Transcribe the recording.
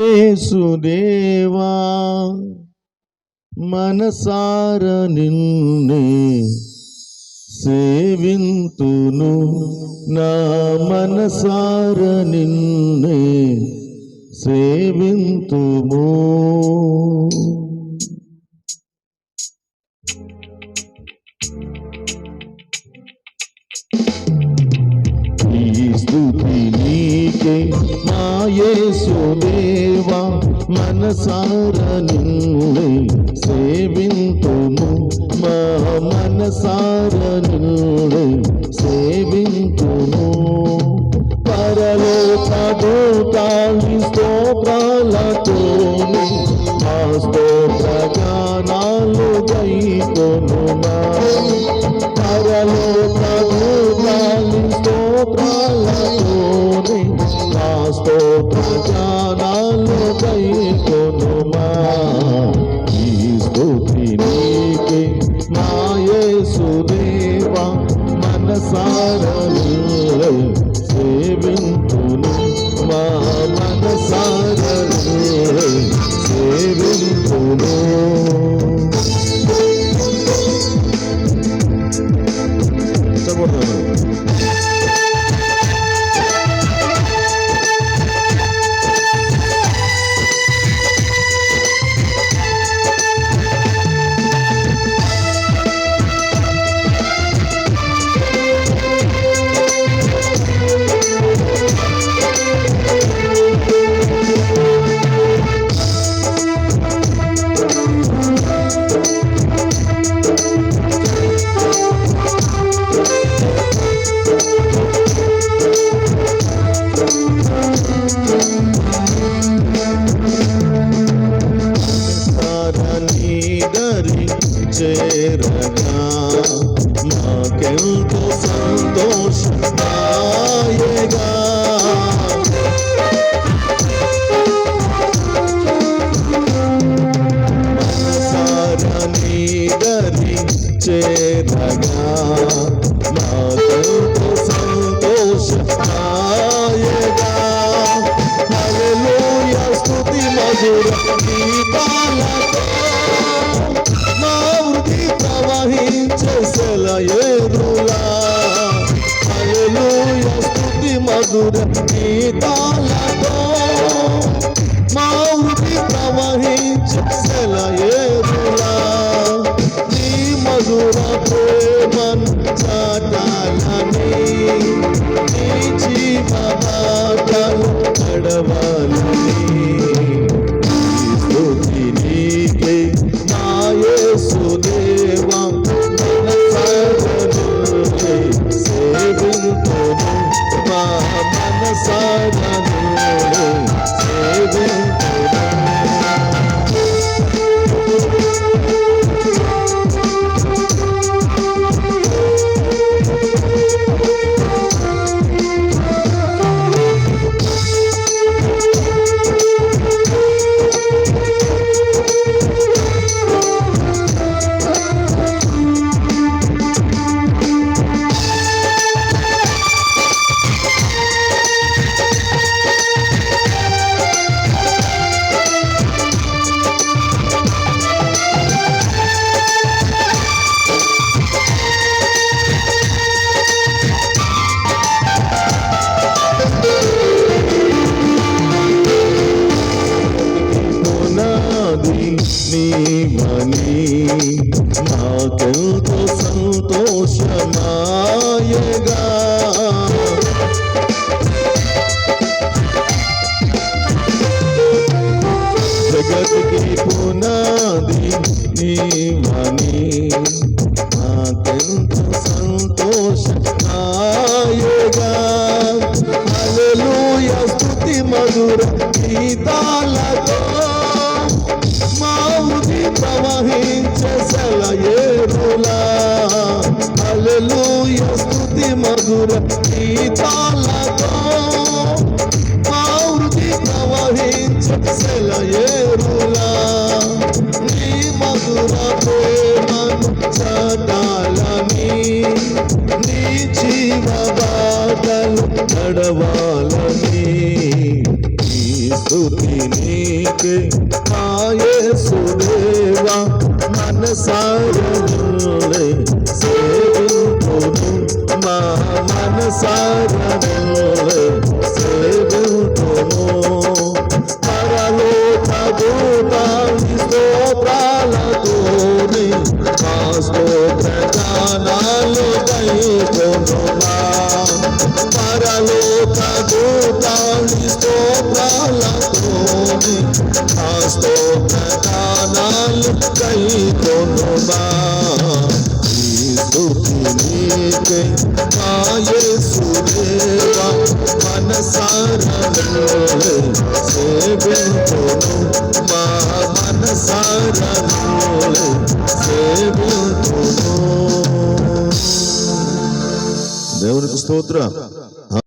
యేసుదేవా మనసార నిన్నే సేవింతును. నా మనసార నిన్నే సేవింతుము. నీకే నా యేసుదేవా మనసార నిన్నే సేవింతుము. మా మనసార నిన్నే సేవింతుము. పరలోక దూతాలి స్తోత్రాలతోని మా స్తోత్ర గానాలు గైకొనుమా పరలోక దూతాలి స్తోత్రాలతోని స్తోత్ర గానాలు గైకొనుమా ఈ స్తుతి నీకే నా యేసుదేవా మనసార சேரகா మధుర గీతాలతో మా వృద్ధి ప్రవహించలయే నాకెంతో సంతోషమాయగా. జగతికి పునాది నీవని. నాకెంతో సంతోషమాయగా. అలలుయ స్థుతి మధుర గీతాలతో. మౌని ప్రవహించే సెలయేరులా హల్లెలూయా స్థుతి మధుర గీతాలతో. మౌని ప్రవహించే సెలయేరులా నీ మధుర ప్రేమను చటాలని. నీ జీవ బాధలు నడవాలని. స్థుతి నీకే మనసారములే సేవింతును మా మనసారములే సేవింతును పరలోక భూతాన్ని స్తోత్రాలతోనే మా స్తోత్ర గానాలు పరలోక భూతాన్ని స్తోత్రాలతోనే మా స్తోత్ర గానాలు కైకొనుమా ఈ స్తుతి నీకే మా యేసుదేవా మనసారములే సేవింతును మా మనసారములే సేవింతును దేవునికి స్తోత్రం.